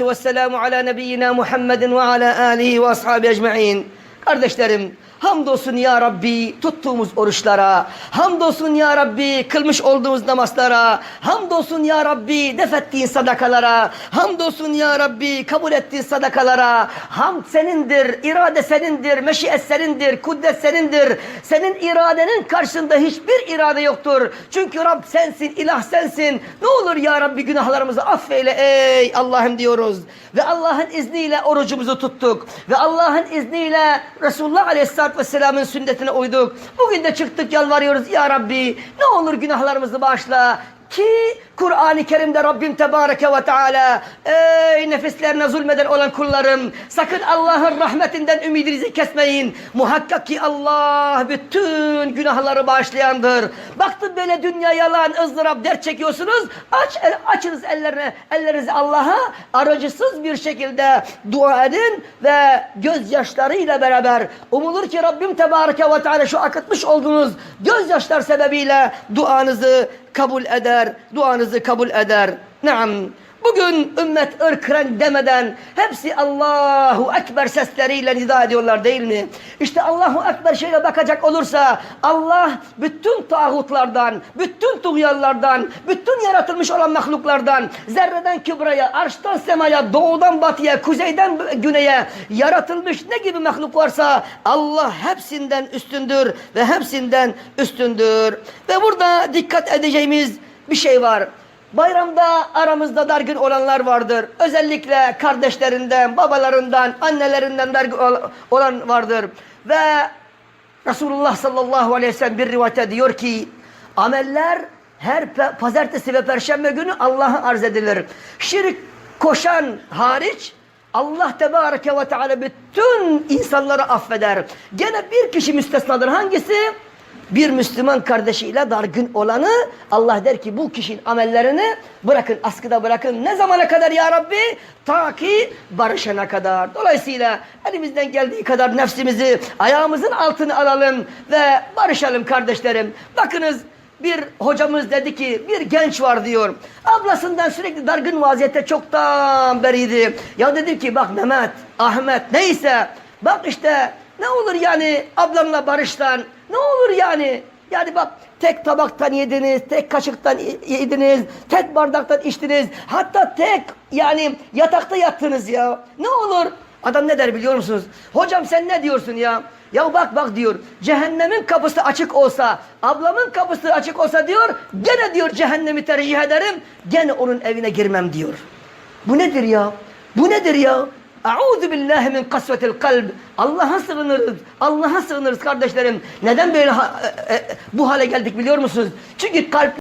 والسلام على نبينا محمد وعلى آله وأصحابه أجمعين. Kardeşlerim, hamdolsun ya Rabbi tuttuğumuz oruçlara, hamdolsun ya Rabbi kılmış olduğumuz namazlara, hamdolsun ya Rabbi defettiğin sadakalara, hamdolsun ya Rabbi kabul ettiğin sadakalara, hamd senindir, irade senindir, meşiyet senindir, kudret senindir. Senin iradenin karşısında hiçbir irade yoktur. Çünkü Rab sensin, ilah sensin. Ne olur ya Rabbi günahlarımızı affeyle ey Allah'ım diyoruz. Ve Allah'ın izniyle orucumuzu tuttuk. Ve Allah'ın izniyle Resulullah Aleyhisselatü Vesselam'ın sünnetine uyduk. Bugün de çıktık yalvarıyoruz ya Rabbi. Ne olur günahlarımızı bağışla. Ki Kur'an-ı Kerim'de Rabbim Tebareke ve Teala ey nefislerine zulmeden olan kullarım sakın Allah'ın rahmetinden ümidinizi kesmeyin. Muhakkak ki Allah bütün günahları bağışlayandır. Baktın böyle dünya yalan ızdırap dert çekiyorsunuz. Aç el, açınız ellerine, ellerinizi Allah'a aracısız bir şekilde dua edin ve gözyaşlarıyla beraber umulur ki Rabbim Tebareke ve Teala şu akıtmış olduğunuz gözyaşlar sebebiyle duanızı kabul eder, duanızı kabul eder. Naam. Bugün ümmet ırk renk demeden hepsi Allahu Ekber sesleriyle nida ediyorlar değil mi? İşte Allahu Ekber şöyle bakacak olursa Allah bütün tağutlardan, bütün tuğyanlardan, bütün yaratılmış olan mahluklardan, zerreden kübraya, arştan semaya, doğudan batıya, kuzeyden güneye yaratılmış ne gibi mahluk varsa Allah hepsinden üstündür ve hepsinden üstündür. Ve burada dikkat edeceğimiz bir şey var. Bayramda aramızda dargın olanlar vardır. Özellikle kardeşlerinden, babalarından, annelerinden dargın olan vardır. Ve Resulullah sallallahu aleyhi ve sellem bir rivayette diyor ki ameller her pazartesi ve perşembe günü Allah'a arz edilir. Şirk koşan hariç Allah Tebareke ve Teala bütün insanları affeder. Gene bir kişi müstesnadır. Hangisi? Bir Müslüman kardeşiyle dargın olanı Allah der ki bu kişinin amellerini bırakın askıda bırakın. Ne zamana kadar ya Rabbi? Ta ki barışana kadar. Dolayısıyla elimizden geldiği kadar nefsimizi ayağımızın altına alalım ve barışalım kardeşlerim. Bakınız bir hocamız dedi ki bir genç var diyor. Ablasından sürekli dargın vaziyette çoktan beriydi. Ya dedim ki bak Mehmet, Ahmet neyse bak işte ne olur yani ablamla barıştan ne olur yani? Yani bak tek tabaktan yediniz, tek kaşıktan yediniz, tek bardaktan içtiniz. Hatta tek yani yatakta yattınız ya. Ne olur? Adam ne der biliyor musunuz? Hocam sen ne diyorsun ya? Ya bak bak diyor. Cehennemin kapısı açık olsa, ablamın kapısı açık olsa diyor. Gene diyor cehennemi tercih ederim. Gene onun evine girmem diyor. Bu nedir ya? Bu nedir ya? Euzu billahi min kasvetil kalb. Allah'a sığınırız. Allah'a sığınırız kardeşlerim. Neden böyle ha, e, e, bu hale geldik biliyor musunuz? Çünkü kalp